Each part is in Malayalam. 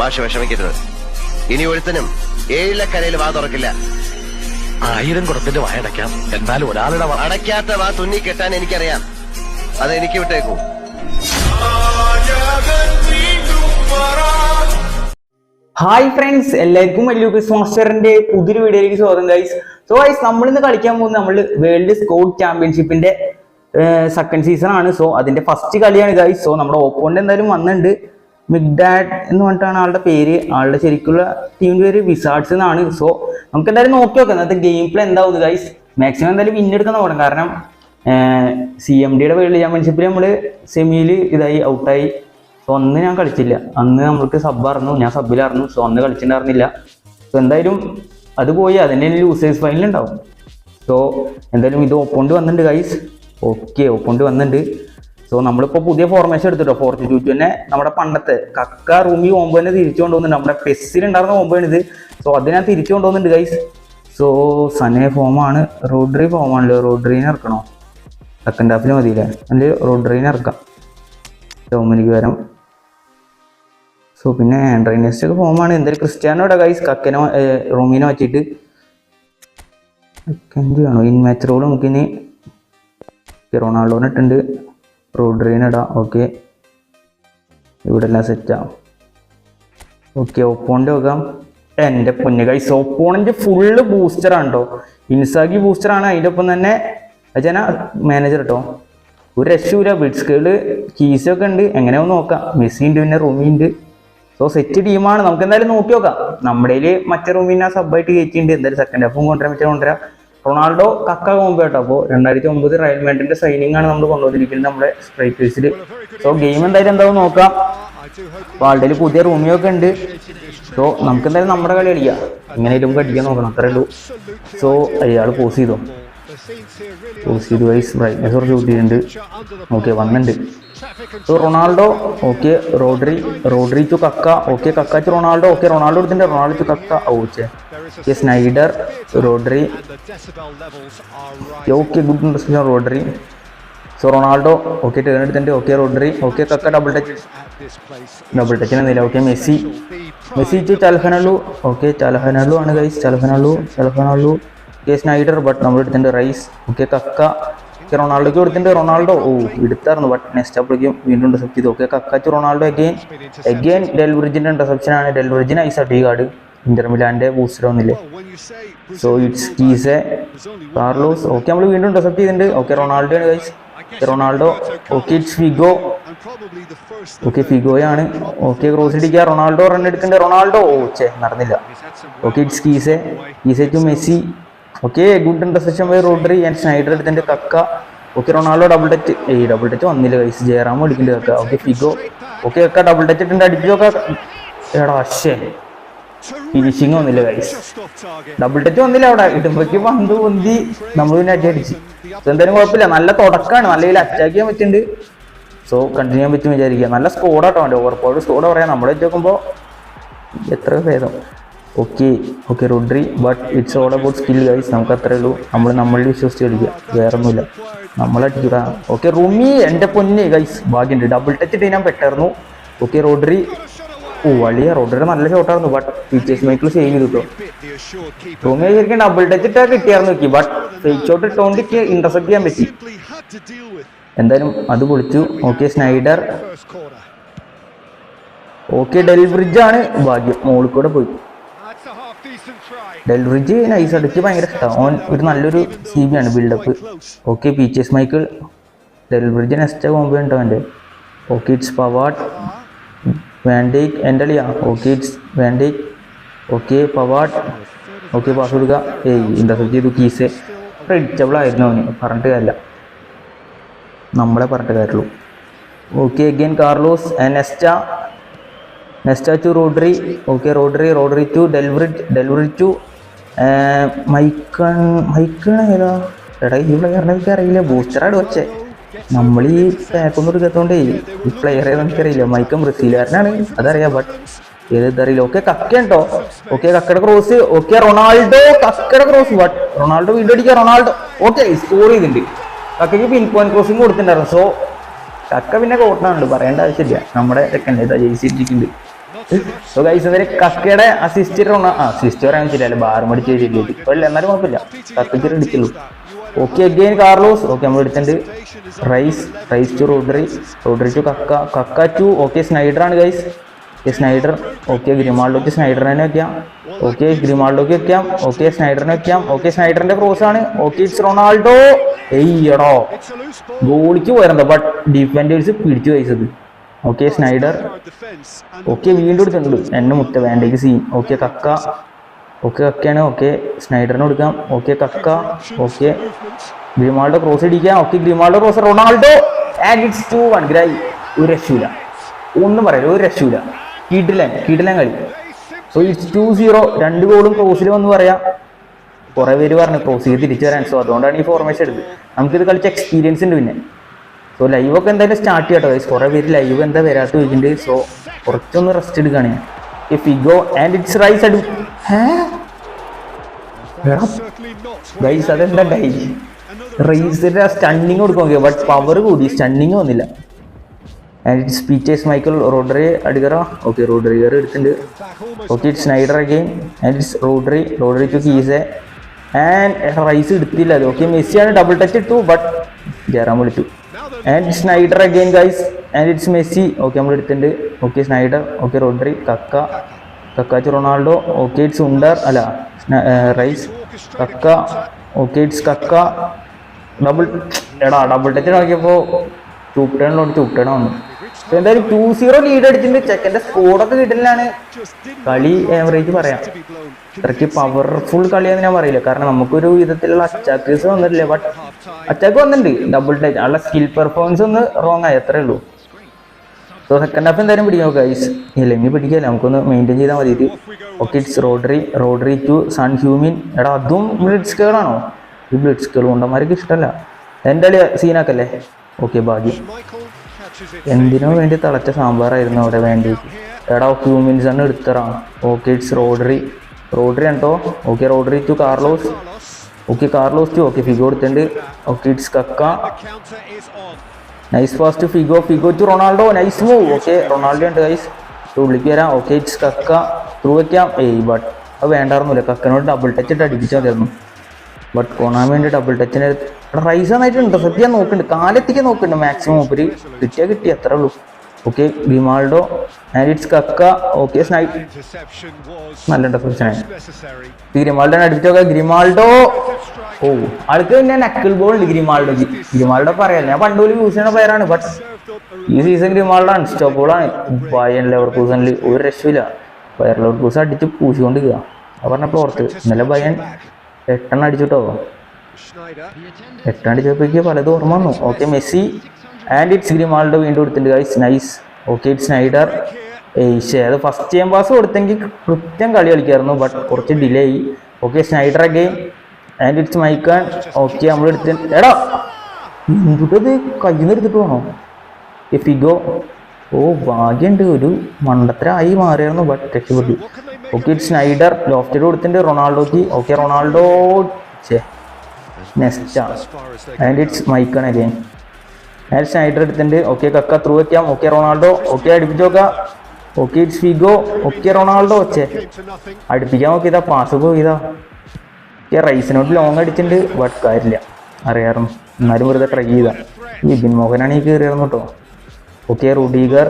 മാഷ് വിഷമിക്കരുത്. ഇനി ഒരുത്തനും ഏഴിലക്കരയിൽ വാ തുറക്കില്ല. ആയിരം കുടത്തിന്റെ വായടയ്ക്കാം എന്നാലും ഒരാളുടെ വാ- അടയ്ക്കാത്ത വാ തുന്നി കെട്ടാൻ എനിക്കറിയാം. അത് എനിക്ക് വിട്ടേക്കൂ. ഹായ് ഫ്രണ്ട്സ് എല്ലാവർക്കും വലിയ ക്രിസ് മാസ്റ്ററിന്റെ പുതിയൊരു വീഡിയോയിലേക്ക് സ്വാഗതം ഗൈസ് സോ ഗൈസ് നമ്മൾ ഇന്ന് കളിക്കാൻ പോകുന്നത് നമ്മൾ വേൾഡ് സ്കോട്ട് ചാമ്പ്യൻഷിപ്പിന്റെ സെക്കൻഡ് സീസൺ ആണ്. സോ അതിന്റെ ഫസ്റ്റ് കളിയാണ് ഗൈസ് സോ നമ്മുടെ ഓപ്പോണ്ട് എന്തായാലും വന്നിട്ടുണ്ട്. മിഗ്ഡാഡ് എന്ന് പറഞ്ഞിട്ടാണ് ആളുടെ പേര് ആളുടെ ശരിക്കുള്ള ടീമിന്റെ പേര് വിസാർഡ്സ് എന്നാണ്. സോ നമുക്ക് എന്തായാലും നോക്കി നോക്കാം. ഇന്നത്തെ ഗെയിം പ്ലേ എന്താവും ഗൈസ് മാക്സിമം എന്തായാലും വിൻ എടുക്കാൻ നോക്കണം കാരണം സി എം ഡിയുടെ വേൾഡ് ചാമ്പ്യൻഷിപ്പിൽ നമ്മൾ സെമിയിൽ ഇതായി ഔട്ടായി സോ അന്ന് ഞാൻ കളിച്ചില്ല. അന്ന് നമ്മൾക്ക് സബ് സബ്ബായിരുന്നു ഞാൻ സബിലായിരുന്നു സോ അന്ന് കളിച്ചിട്ടുണ്ടായിരുന്നില്ല സോ എന്തായാലും അത് പോയി. അതിന്റെ ലൂസേഴ്സ് ഫൈനൽ ഉണ്ടാവും സോ എന്തായാലും ഇത് ഓപ്പോണ്ട് വന്നിട്ടുണ്ട് ഗൈസ് ഓക്കെ ഓപ്പോണ്ട് വന്നിട്ടുണ്ട്. സോ നമ്മളിപ്പോൾ പുതിയ ഫോർമേഷൻ എടുത്തിട്ടോ? ടു തന്നെ നമ്മുടെ പണ്ടത്തെ. കക്ക റൂമി ഓമ്പ് തന്നെ തിരിച്ചു കൊണ്ടുവന്നു നമ്മുടെ പെസ്സിൽ ഉണ്ടായിരുന്ന ഓമ്പാണ് ഇത്. സോ അത് ഞാൻ തിരിച്ചു കൊണ്ടുവന്നിട്ടുണ്ട് ഗൈസ് സോ സനേ ഫോമാണ് റോഡ്രി ഫോമാണല്ലോ റോഡ്രീനെ ഇറക്കണോ? സെക്കൻഡ് ഹാഫിൽ മതിയില്ലേ? അല്ലെങ്കിൽ റോഡ്രീനെ ഇറക്കാം. ഡോമിനിക്ക് വരാം. സോ പിന്നെ ആൻഡ്രൈനെസ്റ്റ് ഒക്കെ ഫോമാണ് എന്തായാലും ക്രിസ്ത്യാനോടെ ഗൈസ് കക്കനോ റൂമിനെ മാറ്റിയിട്ട്. സെക്കൻഡ് ആണോ? ഇൻ മാച്ച് നമുക്കിനി റൊണാൾഡോനെ ഇട്ടുണ്ട് റോഡ്രീനെ ഇടാം ഓക്കെ. ഇവിടെ എല്ലാം സെറ്റാ ഓക്കെ ഒപ്പോണിന്റെ വെക്കാം എന്റെ പൊന്നു കൈസ് ഒപ്പോണന്റ് ഫുള്ള് ബൂസ്റ്ററാണ് കേട്ടോ ഇൻസാഗി ബൂസ്റ്റർ ആണ്. അതിന്റെ ഒപ്പം തന്നെ അച്ഛന മാനേജർ കേട്ടോ ഒരു രക്ഷയില്ല ബിഡ്സ്കേൾ കീസൊക്കെ ഉണ്ട്. എങ്ങനെയോ നോക്കാം. മെസ്സി ഉണ്ട് പിന്നെ റൂമി ഉണ്ട്. സോ സെറ്റ് ടീമാണ് നമുക്ക് എന്തായാലും നോക്കി നോക്കാം. നമ്മുടെ മറ്റേ റൂമിനെ സബായിട്ട് കയറ്റിയിട്ടുണ്ട് എന്തായാലും സെക്കൻഡ് ഹാഫും കൊണ്ടുവരാൻ മറ്റേ കൊണ്ടുവരാം. റൊണാൾഡോ കക്ക മുമ്പ് കേട്ടോ അപ്പോൾ രണ്ടായിരത്തി ഒമ്പത് റയൽ മാഡ്രിഡിന്റെ സൈനിങ് ആണ് നമ്മൾ കൊണ്ടുവന്നിരിക്കുന്നത് നമ്മുടെ സ്ട്രൈക്കേഴ്സിൽ സോ ഗെയിം എന്തായാലും എന്താവും നോക്കാം. വാൾഡിൽ പുതിയ റൂമിയൊക്കെ ഉണ്ട്. സോ നമുക്ക് എന്തായാലും നമ്മുടെ കളി കളിക്കാം. എങ്ങനെയും നമുക്ക് അടിക്കാൻ നോക്കണം. അത്രേ ഉള്ളൂ. സോ അയാൾ പോസ് ചെയ്തോ? പോസ് ചെയ്തു വൈസ് ബ്രൈറ്റ്നസ് കുറച്ച് കൂട്ടിയിട്ടുണ്ട്. ഓക്കെ വന്നിട്ടുണ്ട്. Ronaldo okay Rodri Rodri to Kaka okay Kaka to Ronaldo okay Ronaldo എടുത്തിട്ടുണ്ട് Ronaldo to Kaka okay okay Sneijder Rodri. Okay good interest Rodri. So Ronaldo okay turn എടുത്തിട്ടുണ്ട് okay Rodri. Okay Kaka double touch double ടച്ചിന് എന്നില്ല okay Messi. Messi to Calhanoglu okay Calhanoglu ആണ് guys Calhanoglu Calhanoglu okay Sneijder but നമ്മൾ എടുത്തിട്ടുണ്ട് റൈസ്. ഓക്കെ കക്ക. റൊണാൾഡോക്ക് കൊടുത്തിട്ടുണ്ട്. റൊണാൾഡോ ഓ എടുത്തായിരുന്നു. ബട്ട് നെക്സ്റ്റ് അപ്പോഴേക്കും വീണ്ടും ഇന്റർസെപ്റ്റ് ചെയ്തു. ഓക്കെ കക്കാച്ച് റൊണാൾഡോ അഗെയിൻ അഗെയിൻ ഡെൽബ്രിജിന്റെ ഇന്റർസെപ്ഷൻ ആണ്. ഡെൽബ്രിജിന് ഐസ് അടി കാർഡ് ഇന്റർമിലാന്റെ booster ഒന്നില്ലേ so it's Kessie Carlos okay നമ്മൾ വീണ്ടും ഇന്റർസെപ്റ്റ് ചെയ്തിട്ടുണ്ട്. ഓക്കെ റൊണാൾഡോ ആണ് guys Ronaldo okay it's Figo okay ഫിഗോയാണ് okay cross ഇടിക്കുക. റൊണാൾഡോ റൺ എടുക്കുന്നുണ്ട്. റൊണാൾഡോ ഓ ചേ നടന്നില്ല. Okay it's Kessie Kessie to Messi okay good interception by Rodri and Sneijder എടുത്തിന്റെ Kaka. Okay Ronaldo double touch ഈ ഡബിൾ ടച്ച് വന്നില്ല കൈസ് ജയറാം അടിക്കുന്നുണ്ട് Kaka. Okay Figo. Okay Kaka double touch ഇട്ടുണ്ട് അടിക്കുക എടാ അശ്ശേ ഫിനിഷിങ് വന്നില്ല കൈസ് ഡബിൾ ടച്ച് വന്നില്ല അവിടെ. ഇടുമ്പോഴേക്ക് പന്ത് പൊന്തി. നമ്മൾ പിന്നെ അടി അടിച്ച്. എന്തായാലും കുഴപ്പമില്ല. നല്ല തുടക്കമാണ് നല്ല രീതിയിൽ അറ്റാക്ക് ചെയ്യാൻ പറ്റുന്നുണ്ട് സോ കണ്ടിന്യൂ ചെയ്യാൻ പറ്റും വിചാരിക്കുക. നല്ല സ്കോഡാട്ടോ അവന്റെ. ഓവർ പവർ സ്കോഡ് പറയാം. നമ്മുടെ വെച്ച് നോക്കുമ്പോൾ എത്ര ഭേദം. Okay okay Rodri but it's all about skill guys നമുക്ക് അത്രേ ഉള്ളൂ. നമ്മൾ നമ്മളിൽ വിശ്വസിച്ച് കളിക്കുക വേറെ ഒന്നുമില്ല നമ്മളടിക്കുക ഓക്കെ റൂമി എന്റെ പൊന്ന് ഗൈസ് ഭാഗ്യമുണ്ട്. ഡബിൾ ടച്ച് ഇട്ട് ഞാൻ പെട്ടായിരുന്നു ഓക്കെ റോഡ്രി ഓ വലിയ റോഡ്രിയുടെ നല്ല ഷോട്ടായിരുന്നു ബട്ട് ടീച്ചേഴ്സ് മൈക്കിൾ സേവ് ചെയ്തു കിട്ടും റൂമി ശരിക്കും ഡബിൾ ടച്ച് ഇട്ടാ കിട്ടിയായിരുന്നു നോക്കി ബട്ട് ഫേക്ക് ഇട്ടുകൊണ്ട് ഇന്റർസെപ്റ്റ് ചെയ്യാൻ പറ്റി. എന്തായാലും അത് പൊളിച്ചു. ഓക്കെ സ്നൈഡർ ഓക്കെ ഡെൽബ്രിഡ്ജ് ആണ്. ഭാഗ്യം. മോളിൽ കൂടെ പോയി. ഡെൽബ്രിഡ്ജ് നൈസ് അടിച്ച് ഭയങ്കര ഇഷ്ടമാണ് ഓൻ ഒരു നല്ലൊരു സി ബി ആണ് buildup okay peaches Michael Delbridge next combo ഉണ്ടോ എന്റെ okay it's Pavard Van Dijk എന്റെ അളിയാ. Okay it's Van Dijk okay Pavard okay pass കൊടുക്കുക ഏയ് ഇന്റർസെപ്റ്റ് ചെയ്തു കീസ് പ്രെഡിക്റ്റബിൾ ആയിരുന്നു അവന്. പറഞ്ഞിട്ട് കാര്യമില്ല. നമ്മളെ പറഞ്ഞിട്ട് കാര്യമുള്ളൂ. Okay again Carlos Nesta Nesta to Rodri okay Rodri Rodri to ഡെൽവറി ഡെൽവറി ടു മൈക്കൺ ഏതാ? എടാ ഈ പ്ലെയറിനെ എനിക്ക് അറിയില്ല ബൂസ്റ്ററാണ് വെച്ചേ നമ്മൾ ഈ പാക്കൊന്നും എടുക്കാത്തതുകൊണ്ടേ ഈ നമുക്കറിയില്ല എനിക്കറിയില്ല. മൈക്കൻ ബ്രസീലുകാരനാണ് അതറിയാം ബട്ട് ഏത് ഇതറിയില്ല. ഓക്കെ കക്ക ഉണ്ടോ ഓക്കെ കക്കയുടെ ക്രോസ് ഓക്കെ റൊണാൾഡോ കക്കയുടെ ക്രോസ് ബട്ട് റൊണാൾഡോ വീണ്ടും അടിക്കുക. റൊണാൾഡോ ഓക്കെ സ്കോർ ചെയ്തിട്ടുണ്ട്. കക്കയ്ക്ക് പിൻ പോയിന്റ് ക്രോസിംഗ് കൊടുത്തിട്ടുണ്ടായിരുന്നു. സോ കക്ക പിന്നെ കോട്ടണുണ്ട് പറയേണ്ട ആവശ്യമില്ല. നമ്മുടെ ഇതാ ജയിച്ചിരിക്കുന്നുണ്ട് സോ ഗൈസ് ഇവർ കക്കയുടെ അസിസ്റ്റ് അസിസ്റ്റ് പറയാൻ പറ്റില്ല. ബാർ മടിച്ച് ചെയ്തില്ല ഇപ്പൊ എന്നാലും കുഴപ്പമില്ല. കക്കയ്ക്ക് അടിക്കുള്ളൂ ഓക്കെ അഗെയിൻ കാർലോസ്. ഓക്കെ നമ്മൾ എടുത്തിട്ടുണ്ട്. Rice Rice to Rodri Rodri to Kaka Kaka to okay Sneijder ആണ് ഗൈസ് സ്നൈഡർ. ഓക്കെ ഗ്രിമാൾഡോക്ക് സ്നൈഡറിനെ വയ്ക്കാം ഓക്കെ ഗ്രിമാൾഡോക്ക് വയ്ക്കാം ഓക്കെ സ്നൈഡറിനെ വയ്ക്കാം ഓക്കെ സ്നൈഡറിന്റെ ക്രോസ് ആണ്. Okay it's Ronaldo. എയ്യടോ. ഗോളിക്ക് പോയിരുന്നോ ബട്ട് ഡിഫൻഡേഴ്സ് പിടിച്ചു കഴിച്ചത് ഓക്കെ സ്നൈഡർ ഓക്കെ വീണ്ടും എടുത്തിട്ടുണ്ട്. എന്നെ മുട്ട Van Dijk scene okay Kaka. Okay കക്കയാണ്. Okay സ്നൈഡറിന് കൊടുക്കാം. Okay Kaka. Okay Grimaldo cross അടിക്കാം. Okay Grimaldo cross Ronaldo. And it's ഒരു രക്ഷയില്ല. ഒന്നും പറയില്ല ഒരു രക്ഷയില്ല. കീട്ടിലാൻ കീട്ടിലാൻ കളി. സോ ഇറ്റ്സ് ടു സീറോ രണ്ട് ഗോളും ക്രോസിൽ വന്ന് പറയാം. കുറെ പേര് പറഞ്ഞു ക്രോസ് ചെയ്ത് തിരിച്ചു വരാൻ. സോ അതുകൊണ്ടാണ് ഈ ഫോർമേഷൻ എടുത്തത്. നമുക്കിത് കളിച്ച എക്സ്പീരിയൻസ് ഉണ്ട് പിന്നെ. സോ ലൈവ് ഒക്കെ എന്തായാലും സ്റ്റാർട്ട് ചെയ്യട്ടോ ഗൈസ് കുറെ പേര് ലൈവ് എന്താ വരാത്ത ചോദിക്കുന്നുണ്ട് സോ കുറച്ചൊന്ന് റെസ്റ്റ് എടുക്കുകയാണ് ഈ ഫിഗോ ആൻഡ് ഇറ്റ്സ് റൈസ് അടു ഗൈസ് അതെന്താ ഡൈ റൈസിന്റെ സ്റ്റണ്ണിങ് കൊടുക്കാൻ നോക്കിയ? ബട്ട് പവർ കൂടി സ്റ്റണ്ണിങ് വന്നില്ല ആൻഡ് ഇറ്റ്സ് പീച്ചേഴ്സ് മൈക്കൽ റോഡറി അടികറ. ഓക്കെ റോഡറിഗർ എടുത്തിട്ടുണ്ട്. Okay it's Sneijder again and it's Rodri Rodri to Kessie and Rice എടുത്തില്ല. അത് ഓക്കെ മെസ്സിയാണ് ഡബിൾ ടച്ച് ഇട്ടു ബട്ട് ജയറാം വിളിച്ചു. And Sneijder again guys and it's Messi okay നമ്മൾ എടുത്തിട്ടുണ്ട് okay Sneijder okay Rodri Kaka കക്കാച്ച് Ronaldo okay it's ഉണ്ടർ അല്ല Rice Kaka okay it's Kaka double എടാ ഡബിൾ ടച്ച് നോക്കിയപ്പോൾ ചൂപ്പിട്ടേണോട് ചൂപ്പിട്ടേണ വന്നു. എന്തായാലും ടു സീറോ ലീഡ് അടിച്ചിട്ടുണ്ട്. ചെക്കന്റെ സ്കോഡൊക്കെ കിട്ടലാണ് കളി ഏവറേജ് പറയാം. ഇത്രയ്ക്ക് പവർഫുൾ കളിയാന്ന് ഞാൻ പറയില്ല. കാരണം നമുക്കൊരു വിധത്തിലുള്ള അറ്റാക്കേഴ്സ് വന്നിട്ടില്ല? ബട്ട് അറ്റാക്ക് വന്നിട്ടുണ്ട് ഡബിൾ ടൈറ്റ് ആളുടെ സ്കിൽ പെർഫോമൻസ് ഒന്ന് റോങ് ആയി. അത്രേ ഉള്ളൂ. സോ സെക്കൻഡ് ഹാഫ് എന്തായാലും പിടിക്കാം. ഗൈസ് ഇല്ല ഇനി പിടിക്കില്ല? നമുക്കൊന്ന് മെയിന്റെയിൻ ചെയ്താൽ മതി. Okay it's Rodri Rodri to Son ഹ്യൂമിൻ എടാ അതും ബ്ലിഡ്സ് കേളാണോ ഈ ബ്ലിഡ്സ് കേൾ കൊണ്ടമാർക്ക് ഇഷ്ടമല്ല എന്റെ കളി സീനാക്കല്ലേ ഓക്കെ ഭാഗ്യം. എന്തിനോ വേണ്ടി തിളച്ച സാമ്പാറായിരുന്നു അവിടെ വേണ്ടി എടാ ഹ്യൂമിൻസ് ആണ് എടുത്തറാണ് ഓക്കെ ഇറ്റ്സ് റോഡറി റോഡറി ഉണ്ടോ okay Rodri to Carlos okay Carlos to okay Figo എടുത്തിട്ടുണ്ട്. Okay it's Kaka nice fast Figo Figo to Ronaldo nice move okay Ronaldo ഉണ്ട് ഗൈസ് ഉള്ളിക്ക് വരാം. ഓക്കെ ഇറ്റ്സ് കക്ക ത്രൂ വയ്ക്കാം ഏയ് ബട്ട് അത് വേണ്ടായിരുന്നില്ല കക്കനോട് ഡബിൾ ടച്ച് ഇട്ട് അടിപ്പിച്ചാൽ മതിയായിരുന്നു. ബട്ട് കൊണാൻ ഡബിൾ ടച്ചിന് റൈസ് നന്നായിട്ട് ഇന്റർസെപ്റ്റ് ചെയ്യാൻ നോക്കുന്നുണ്ട്. കാലെത്തിക്കാൻ നോക്കുന്നുണ്ട് മാക്സിമം ഉപരി കിട്ടിയാൽ കിട്ടി അത്രേ ഉള്ളൂ. Okay ഡിമാൾഡോ and it's Kaka okay സ്നൈ നല്ല ഗ്രിമാൾഡോ അടുപ്പിച്ചോക്കെ ഗ്രിമാൾഡോ ഓ ആൾക്ക് പിന്നെ നക്കിൾ ബോൾ ഉണ്ട് ഗ്രിമാൾഡോ ഗ്രിമാൾഡോ പറയാല്ല ഞാൻ പണ്ട് പോലും യൂസ് ചെയ്യുന്ന പ്ലെയറാണ് ബട്ട് ഈ സീസൺ ഗ്രിമാൾഡോ അൺസ്റ്റോപ്പബിൾ ആണ്. ബയൻ ലെവർ കൂസണിൽ ഒരു രക്ഷയില്ല. ബയർ ലെവർ കൂസ് അടിച്ച് പൂശിക്കൊണ്ടിരിക്കുക അത് പറഞ്ഞപ്പോൾ ഓർത്ത് ഇന്നലെ ബയൻ എട്ടെണ്ണം അടിച്ചിട്ടോ എട്ടെണ്ണം അടിച്ചപ്പോഴേക്ക് പലതും ഓർമ്മ വന്നു. Okay Messi. And it's Grimaldo വീണ്ടും കൊടുത്തിട്ടുണ്ട് guys nice okay it's Sneijder Asia അത് ഫസ്റ്റ് ടൈം പാസ് കൊടുത്തെങ്കിൽ കൃത്യം കളി കളിക്കായിരുന്നു ബട്ട് കുറച്ച് ഡിലേ ആയി. Okay Sneijder again and it's Maicon okay നമ്മൾ എടുത്ത് എടാ എന്തുട്ടത് കയ്യിൽ നിന്ന് എടുത്തിട്ട് വേണോ എഫിഗോ ഫിഗോ ഓ ഭാഗ്യമുണ്ട് ഒരു മണ്ടത്തരായി മാറിയായിരുന്നു ബട്ട് രക്ഷപ്പെട്ടു. ഓക്കെ ഇറ്റ് സ്നൈഡർ ലോഫ്റ്റർ കൊടുത്തിട്ടുണ്ട് റൊണാൾഡോക്ക്. Okay Ronaldo next and it's Maicon again and Sneijder എടുത്തിട്ടുണ്ട്. ഓക്കെ കക്ക ത്രൂ വയ്ക്കാം ഓക്കെ റൊണാൾഡോ. ഓക്കെ അടുപ്പിച്ച് നോക്കാം. Okay it's Figo okay Ronaldo. ഒച്ചേ അടുപ്പിക്കാൻ നോക്കിയതാ. പാസ് പോയതാ ഓക്കെ റൈസിനോട്ട് ലോങ് അടിച്ചിട്ടുണ്ട്. ബട്ട് കാര്യമില്ല. അറിയാറും എന്നാലും വെറുതെ ട്രൈ ചെയ്താ. ബിൻ മോഹനാണ് ഈ കയറിയായിരുന്നു കേട്ടോ. Okay Rudiger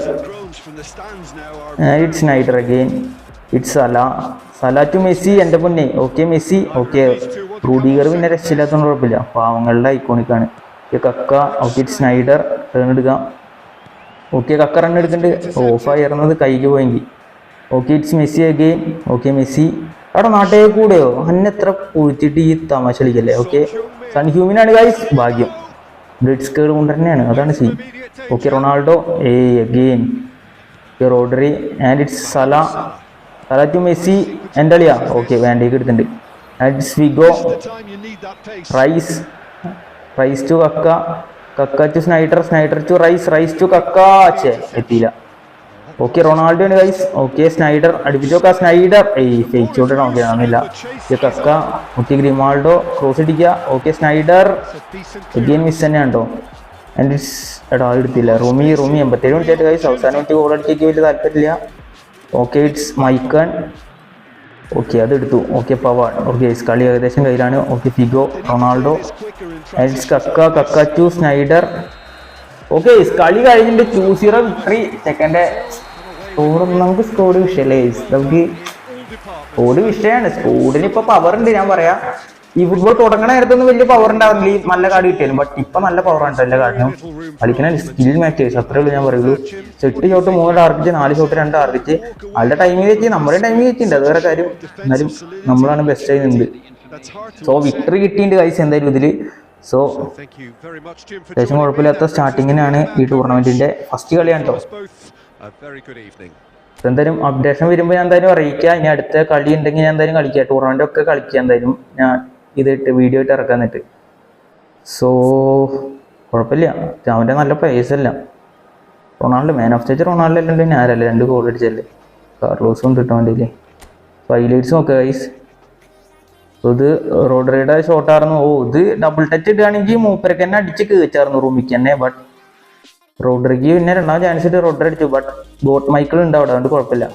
it's Sneijder again it's അല സല ടു മെസ്സി എന്റെ പൊന്നെ. ഓക്കെ മെസ്സി ഓക്കെ റൂഡീഗർ പിന്നെ രക്ഷയില്ലാത്തതുകൊണ്ട് കുഴപ്പമില്ല. പാവങ്ങളുടെ ഐക്കോണിക്കാണ് കക്ക ഓക്കെ സ്നൈഡർ റൺ എടുക്കാം. ഓക്കെ കക്ക റൺ എടുക്കുന്നുണ്ട് ഓഫായി ആയിരുന്നത് കൈക്ക് പോയെങ്കിൽ okay it's Messi again okay Messi. അവിടെ നാട്ടേ കൂടെയോ? അന്നെ എത്ര പൊഴിച്ചിട്ട് ഈ തമാശ കളിക്കല്ലേ? ഓക്കെ സൺ ഹ്യൂമിനാണ് ഗൈസ് ഭാഗ്യം. ബ്ലഡ് കേട് കൊണ്ട് തന്നെയാണ്. അതാണ് സീൻ ഓക്കെ റൊണാൾഡോ ഏ again Rodri and it's Salah Salah to Messi. എന്റെ അളിയാ. ഓക്കെ വേണ്ടേക്ക് എടുത്തിട്ടുണ്ട്. And it's Figo Rice Rice to Kaka. Kaka to Sneijder Sneijder to Rice Rice to Kaka. ചേ എത്തിയില്ല. ഓക്കെ റൊണാൾഡോ ആണ് ഗൈസ് ഓക്കെ സ്നൈഡർ അടുപ്പിച്ചു നോക്കാം സ്നൈഡർ ഏയ് ഫേച്ചോട്ട് ഓക്കെ ആവുന്നില്ല. Okay Kaka okay Grimaldo cross അടിക്കുക. ഓക്കെ സ്നൈഡർ എഗെയിൻ മിസ് തന്നെ ഉണ്ടോ ആൻഡ് എടാ എടുത്തില്ല. റൂമി റൂമി എൺപത്തേഴ് മിനിറ്റ് ഗൈസ് അവസാനം മിനിറ്റ് ഗോൾ അടിക്കേക്ക് വലിയ താല്പര്യമില്ല. ഓക്കെ ഇറ്റ്സ് മൈക്കൺ ഓക്കെ അതെടുത്തു ഓക്കെ പവാൻ ഓക്കെ കളി ഏകദേശം കയ്യിലാണ്. ഓക്കെ ഫിഗോ റൊണാൾഡോ എൽസ് കക്ക കക്ക ടു സ്നൈഡർ ഓക്കെ കളി കഴിഞ്ഞിട്ട് ടു സീറോ വിക്ടറി സെക്കൻഡ് സ്കോറും നമുക്ക് സ്കോഡ് വിഷയല്ലേ? നമുക്ക് സ്കോഡ് വിഷയമാണ് സ്കോഡിന് ഇപ്പൊ പവർ ഉണ്ട് ഞാൻ പറയാ. ഈ ഫുട്ബോൾ തുടങ്ങണ നേരത്തൊന്നും വലിയ പവർ ഉണ്ടാവില്ല ഈ നല്ല കാർഡ് കിട്ടിയാലും. ബട്ട് ഇപ്പൊ നല്ല പവർ ഉണ്ട് എല്ലാ കാർഡിനും കളിക്കണ സ്കിൽ മാറ്റേഴ്സ് അത്രേ ഉള്ളൂ ഞാൻ പറയുള്ളൂ. എട്ട് ഷോട്ട് മൂന്ന് ടാർഗറ്റ് നാല് ഷോട്ട് രണ്ട് ടാർഗറ്റ് ആളുടെ ടൈമിൽ വെച്ച് നമ്മുടെ ടൈമിൽ വെച്ചിട്ടുണ്ട് അത് വേറെ കാര്യം. എന്നാലും നമ്മളാണ് ബെസ്റ്റ് ആയി നിന്നത് സോ വിക്ടറി കിട്ടിയിട്ടുണ്ട് കൈസ് എന്തായാലും ഇതിൽ. സോ അത്യാവശ്യം കുഴപ്പമില്ലാത്ത സ്റ്റാർട്ടിങ്ങിനാണ് ഈ ടൂർണമെന്റിന്റെ ഫസ്റ്റ് കളിയാണ് എന്തായാലും അപ്ഡേഷൻ വരുമ്പോൾ ഞാൻ എന്തായാലും അറിയിക്കാം. ഇനി അടുത്ത കളി ഉണ്ടെങ്കിൽ ഞാൻ എന്തായാലും കളിക്കാം. ടൂർണമെന്റ് ഒക്കെ കളിക്കാം എന്തായാലും. ഞാൻ ഇതിട്ട് വീഡിയോ ഇട്ട് ഇറക്കാൻ നിട്ട് സോ കുഴപ്പമില്ല. അവന്റെ നല്ല പ്ലേസ് അല്ല. Ronaldo man of stage Ronaldo അല്ലല്ലോ ഞാനല്ലേ രണ്ട് ഗോൾ അടിച്ചല്ലേ കാർലോസും കിട്ടാൻ വേണ്ടിയില്ലേ ഹൈലൈറ്റ്സ് നോക്കുക ഗൈസ് ഇത് റോഡറിയുടെ ഷോട്ടായിരുന്നു ഓ ഇത് ഡബിൾ ടച്ച് ഇടുകയാണെങ്കിൽ മൂപ്പരക്ക് തന്നെ അടിച്ച് കേച്ചായിരുന്നു റൂമിക്ക് തന്നെ. ബട്ട് റോഡറിക്ക് പിന്നെ രണ്ടാമത് ചാൻസ് ഇട്ട് റോഡറി അടിച്ചു. ബട്ട് ബോട്ട് മൈക്കിൾ ഉണ്ട് അവിടെ അതുകൊണ്ട് കുഴപ്പമില്ല.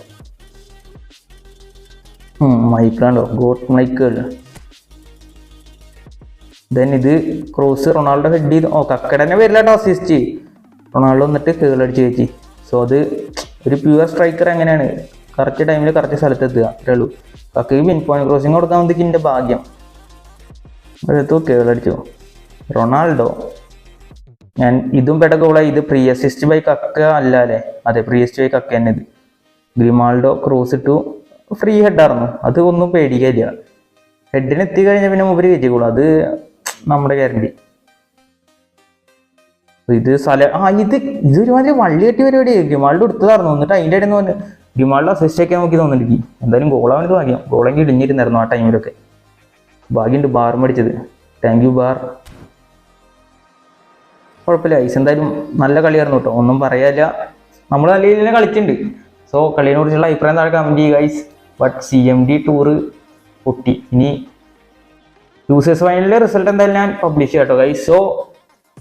മൈക്കിളാണല്ലോ ഗോട്ട് മൈക്കിൾ. ദെൻ ഇത് ക്രോസ് റൊണാൾഡോ ഹെഡ് ചെയ്ത്. ഓ കക്കടനെ വരില്ല കേട്ടോ അസിസ്റ്റ് റൊണാൾഡോ വന്നിട്ട് കേളടിച്ച് കയറ്റി. സോ അത് ഒരു പ്യുവർ സ്ട്രൈക്കർ എങ്ങനെയാണ് കറക്റ്റ് ടൈമിൽ കറക്റ്റ് സ്ഥലത്ത് എത്തുക അത്രയുള്ളൂ കക്കയ്ക്ക് പിൻ പോയിന്റ് ക്രോസിങ് കൊടുക്കാൻ വേണ്ടി എന്റെ ഭാഗ്യം. എടുത്തു കേളടിച്ചു റൊണാൾഡോ. ഞാൻ ഇതും പെട്ട ഗോളായി ഇത് പ്രീ അസിസ്റ്റ് ബൈ കക്ക അല്ല അല്ലേ? അതെ പ്രീ അസിസ്റ്റ് ബൈ കക്ക തന്നെ ഇത്. ഗ്രിമാൾഡോ ക്രോസ് ഇട്ടു. ഫ്രീ ഹെഡായിരുന്നു അത് ഒന്നും പേടിക്കില്ല ഹെഡിന് എത്തി കഴിഞ്ഞാൽ പിന്നെ മുമ്പിൽ കയറ്റിക്കോളൂ അത് നമ്മുടെ ഗ്യാരണ്ടി ഇത് സ്ഥലം ആ ഇത് ഇത് ഒരുമാതിരി വള്ളി കെട്ടി പരിപാടി ഗ്രിമാൾഡോ എടുത്തതായിരുന്നു. എന്നിട്ട് അതിന്റെ ഇടയിൽ നിന്ന് ഗിമാൾഡ് അസിസ്റ്റൊക്കെ നോക്കി തോന്നിട്ട് എന്തായാലും ഗോളാവാൻ ഭാഗ്യം. ഗോളെങ്കിൽ ഇടിഞ്ഞിരുന്നായിരുന്നു ആ ടൈമിലൊക്കെ ഭാഗ്യമുണ്ട് ബാർ മേടിച്ചത്. താങ്ക് യു ബാർ കുഴപ്പമില്ല. ഐസ് എന്തായാലും നല്ല കളിയായിരുന്നു കേട്ടോ. ഒന്നും പറയാനില്ല. നമ്മൾ നല്ല രീതിയിൽ കളിച്ചിട്ടുണ്ട്. സോ കളിയെ കുറിച്ചുള്ള അഭിപ്രായം താഴെ കമന്റ് ചെയ്യുക guys but C M D tour പൊട്ടി. ഇനി യൂസേഴ്സ് ഫൈനലിലെ റിസൾട്ട് എന്തായാലും ഞാൻ പബ്ലിഷ് ചെയ്യാം കേട്ടോ ഗൈസ് സോ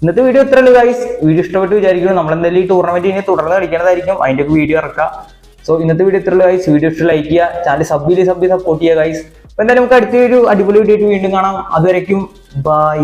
ഇന്നത്തെ വീഡിയോ ഇത്രേ ഉള്ളൂ ഗൈസ് വീഡിയോ ഇഷ്ടപ്പെട്ട് വിചാരിക്കുന്നു. നമ്മൾ എന്തായാലും ഈ ടൂർണമെന്റ് ഇനി തുടർന്ന് കളിക്കേണ്ടതായിരിക്കും അതിന്റെ വീഡിയോ ഇറക്കാം സോ ഇന്നത്തെ വീഡിയോ ഇത്രയുള്ള ഗൈസ് വീഡിയോ ഇഷ്ടം ലൈക്ക് ചെയ്യുക. ചാനൽ സബ് ചെയ്ത് സബ് സപ്പോർട്ട് ചെയ്യുക ഗൈസ് എന്തായാലും നമുക്ക് അടുത്ത ഒരു അടിപൊളി വീഡിയോ വീണ്ടും കാണാം. അതുവരയ്ക്കും ബൈ